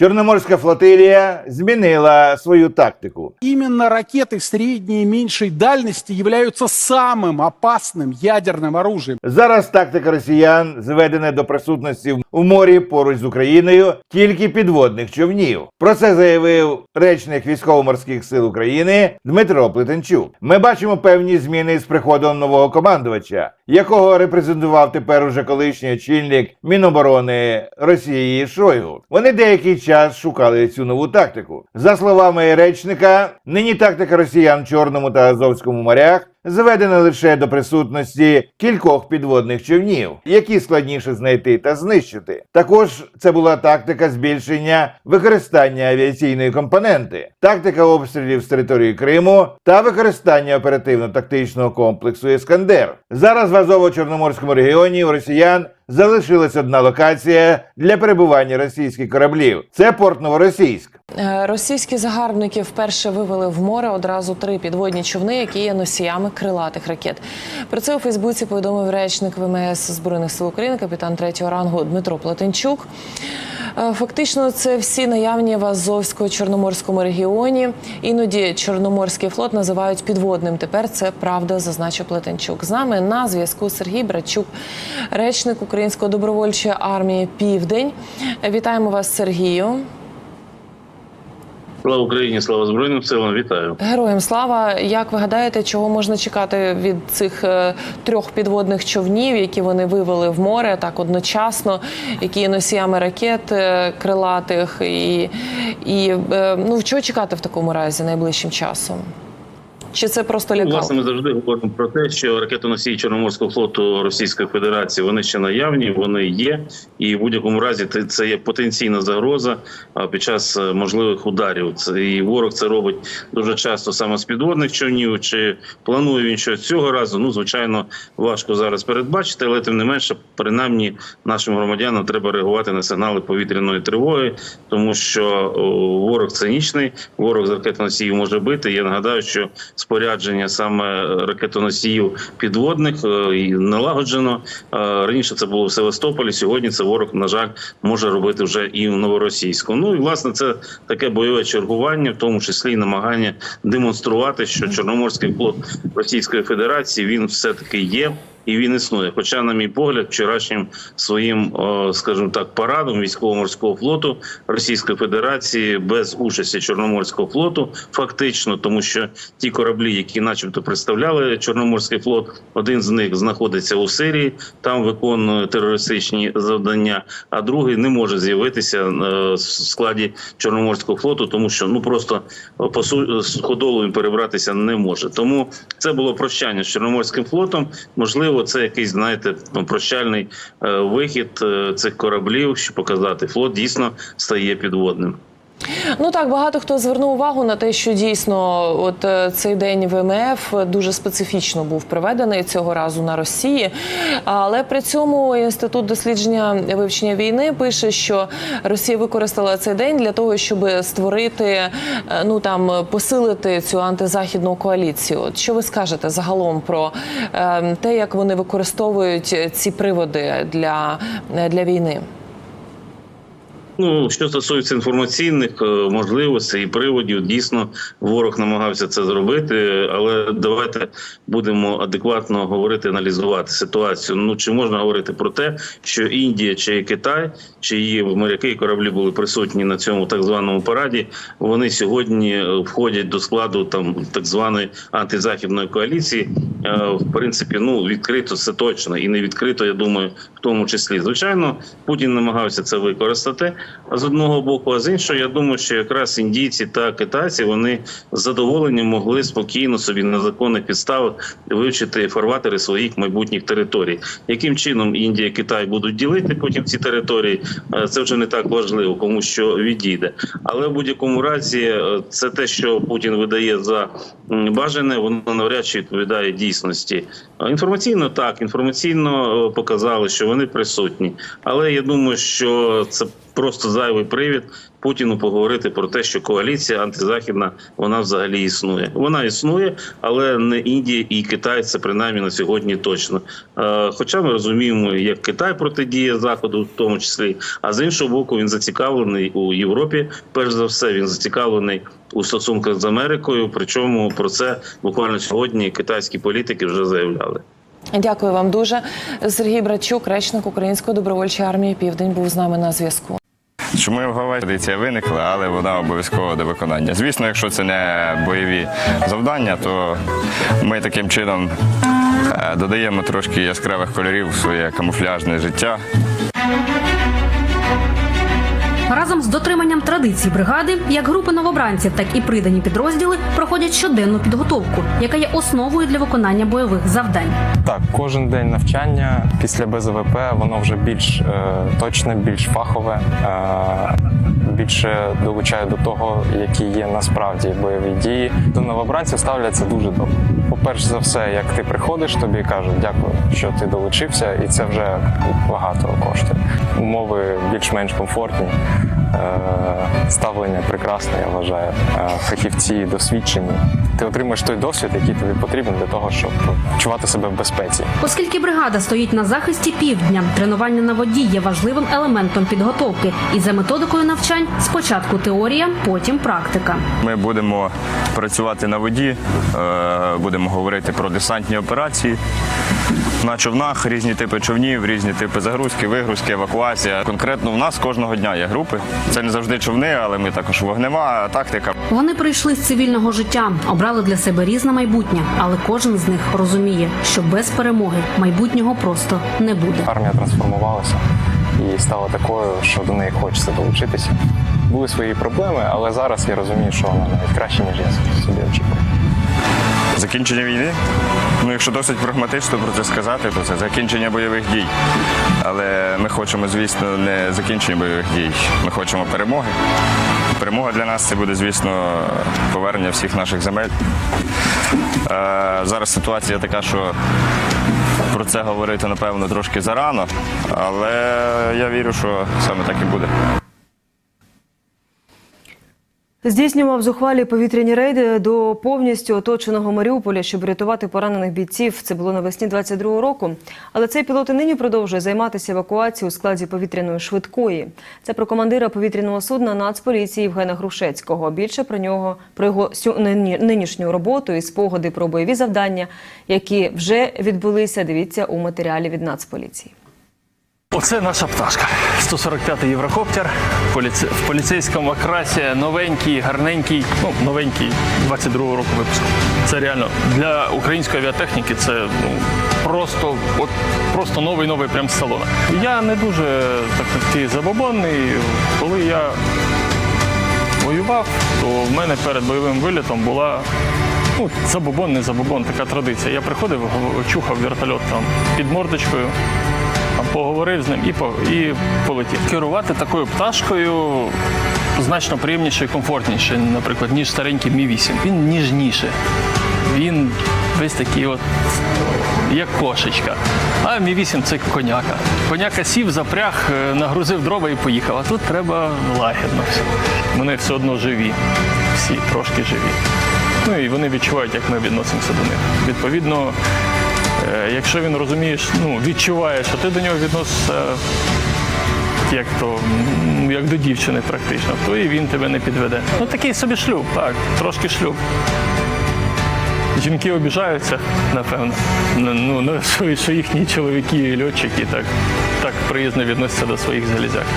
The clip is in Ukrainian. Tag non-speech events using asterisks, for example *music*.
Чорноморська флотилія змінила свою тактику. Именно ракеты средней и меньшей дальности являются самым опасным ядерным оружием. Зараз тактика росіян зведена до присутності у морі поруч з Україною тільки підводних човнів. Про це заявив речник військово-морських сил України Дмитро Плетенчук. Ми бачимо певні зміни з приходом нового командувача, якого репрезентував тепер уже колишній очільник Міноборони Росії Шойгу. Вони деякий час шукали цю нову тактику. За словами речника, нині тактика росіян в Чорному та Азовському морях зведена лише до присутності кількох підводних човнів, які складніше знайти та знищити. Також це була тактика збільшення використання авіаційної компоненти, тактика обстрілів з території Криму та використання оперативно-тактичного комплексу Іскандер. Зараз в Азово-Чорноморському регіоні у росіян залишилась одна локація для перебування російських кораблів. Це порт Новоросійськ. Е, Російські загарбники вперше вивели в море одразу три підводні човни, які є носіями крилатих ракет. Про це у Фейсбуці повідомив речник ВМС Збройних сил України, капітан третього рангу Дмитро Платенчук. Е, Фактично, це всі наявні в Азовсько-Чорноморському регіоні. Іноді Чорноморський флот називають підводним. Тепер це правда, зазначив Плетенчук. З нами на зв'язку Сергій Братчук, речник Української добровольчої армії Південь. Вітаємо вас, Сергію. Слава Україні, слава Збройним силам, вітаю. Героям слава. Як ви гадаєте, чого можна чекати від цих е, трьох підводних човнів, які вони вивели в море так одночасно, які носіями ракет е, крилатих, і, і е, ну чого чекати в такому разі найближчим часом? Чи це просто Ну. Власне, ми завжди говоримо про те, що ракетоносії Чорноморського флоту Російської Федерації вони ще наявні, вони є, і в будь-якому разі це- є потенційна загроза під час е, можливих ударів. Це і ворог це робить дуже часто саме з підводних човнів. Чи планує він щось цього разу? Ну звичайно, важко зараз передбачити, але тим не менше, принаймні нашим громадянам треба реагувати на сигнали повітряної тривоги, тому що ворог цинічний, ворог з ракетоносіїв може бити. Я нагадаю, що спорядження саме ракетоносіїв підводних е, і налагоджено. Е, Раніше це було в Севастополі. Сьогодні це ворог, на жаль, може робити вже і в Новоросійську. Ну і власне це таке бойове чергування, в тому числі і намагання демонструвати, що Чорноморський флот Російської Федерації він все таки є. І він існує. Хоча, на мій погляд, вчорашнім своїм, скажімо так, парадом військово-морського флоту Російської Федерації без участі Чорноморського флоту, фактично, тому що ті кораблі, які, начебто, представляли Чорноморський флот, один з них знаходиться у Сирії, там виконує терористичні завдання, а другий не може з'явитися е, в складі Чорноморського флоту, тому що ну просто е, по су- ходолу він перебратися не може. Тому це було прощання з Чорноморським флотом. Можливо, це якийсь знаєте прощальний е, вихід е, цих кораблів, щоб показати, флот дійсно стає підводним. Ну так багато хто звернув увагу на те, що дійсно, от е, цей день ВМФ дуже специфічно був проведений цього разу на Росії. Але при цьому інститут дослідження вивчення війни пише, що Росія використала цей день для того, щоб створити е, ну там посилити цю антизахідну коаліцію. От що ви скажете загалом про е, те, як вони використовують ці приводи для, для війни? Ну, що стосується інформаційних е, можливостей і приводів, дійсно ворог намагався це зробити, але давайте будемо адекватно говорити, аналізувати ситуацію. Ну чи можна говорити про те, що Індія чи Китай, чиї моряки і кораблі були присутні на цьому так званому параді, вони сьогодні е, входять до складу там так званої антизахідної коаліції. Е, В принципі, ну відкрито це точно і не відкрито. Я думаю, в тому числі звичайно, Путін намагався це використати з одного боку, а з іншого, я думаю, що якраз індійці та китайці вони з задоволенням могли спокійно собі на законних підставах вивчити фарватери своїх майбутніх територій. Яким чином Індія і Китай будуть ділити потім ці території? е, Це вже не так важливо, кому що відійде. Але в будь-якому разі, е, це те, що Путін видає за бажане, воно навряд чи відповідає дійсності. Інформаційно так, інформаційно е, показали, що вони присутні. Але я думаю, що це просто зайвий привід Путіну поговорити про те, що коаліція антизахідна вона взагалі існує. Вона існує, але не Індія і Китай. Це принаймні на сьогодні точно. Е, Хоча ми розуміємо, як Китай протидіє заходу, в тому числі, а з іншого боку, він зацікавлений у Європі. Перш за все, він зацікавлений у стосунках з Америкою. Причому про це буквально сьогодні китайські політики вже заявляли. Дякую вам дуже. Сергій Братчук, речник Української добровольчої армії Південь, був з нами на зв'язку. Чому в традиція виникла, але вона обов'язково до виконання. Звісно, якщо це не бойові завдання, то ми таким чином е, додаємо трошки яскравих кольорів в своє камуфляжне життя. Разом з дотриманням традицій бригади, як групи новобранців, так і придані підрозділи проходять щоденну підготовку, яка є основою для виконання бойових завдань. Так, кожен день навчання після БЗВП воно вже більш е, точне, більш фахове, е, більше долучає до того, які є насправді бойові дії. До новобранців ставляться дуже добре. По-перше за все, як ти приходиш, тобі кажуть дякую, що ти долучився, і це вже багато коштує. Умови більш-менш комфортні. Е, Ставлення прекрасне, я вважаю. Е, Фахівці досвідчені. Ти отримаєш той досвід, який тобі потрібен для того, щоб почувати себе в безпеці. Оскільки бригада стоїть на захисті півдня, тренування на воді є важливим елементом підготовки. І за методикою навчань спочатку теорія, потім практика. Ми будемо працювати на воді, е, будемо говорити про десантні операції. На човнах різні типи човнів, різні типи загрузки, вигрузки, евакуація. Конкретно в нас кожного дня є групи. Це не завжди човни, але ми також вогнева тактика. Вони прийшли з цивільного життя, обрали для себе різне майбутнє, але кожен з них розуміє, що без перемоги майбутнього просто не буде. Армія трансформувалася і стала такою, що до неї хочеться долучитися. Були свої проблеми, але зараз я розумію, що вона навіть краще, ніж я собі очікував. Закінчення війни. Ну, якщо досить прагматично про це сказати, то це закінчення бойових дій. Але ми хочемо, звісно, не закінчення бойових дій. Ми хочемо перемоги. Перемога для нас це буде, звісно, повернення всіх наших земель. Е, зараз ситуація така, що про це говорити, напевно, трошки зарано, але я вірю, що саме так і буде. Здійснював зухвалі повітряні рейди до повністю оточеного Маріуполя, щоб рятувати поранених бійців. Це було навесні 22-го року. Але цей пілот і нині продовжує займатися евакуацією у складі повітряної швидкої. Це про командира повітряного судна Нацполіції Євгена Грушецького. Більше про нього про його нинішню роботу і спогади про бойові завдання, які вже відбулися. Дивіться у матеріалі від Нацполіції. Оце наша пташка. 145-й єврокоптер в поліцейському окрасі, новенький, гарненький, ну новенький 22-го року випуску. Це реально для української авіатехніки це ну, просто, от, просто новий новий прям з салона. Я не дуже так забобонний. Коли я воював, то в мене перед бойовим вилітом була. Ну, забобон, не забобон, така традиція. Я приходив, чухав вертольот там під мордочкою, поговорив з ним і, по, і полетів. Керувати такою пташкою значно приємніше і комфортніше, наприклад, ніж старенький Мі 8. Він ніжніше. Він весь такий от, як кошечка. А Мі 8 це коняка. Коняка сів, запряг, е, нагрузив дрова і поїхав. А тут треба лагідно все. Вони все одно живі. Всі трошки живі. Ну і вони відчувають, як ми відносимося до них. Відповідно, Якщо він розуміє, ну, відчуває, що ти до нього відносишся як то, як до дівчини практично, то і він тебе не підведе. Ну такий собі шлюб, так, трошки шлюб. Жінки обіжаються, напевно. Ну, *laughs* що їхні чоловіки і льотчики так, так приязно відносяться до своїх залізяк.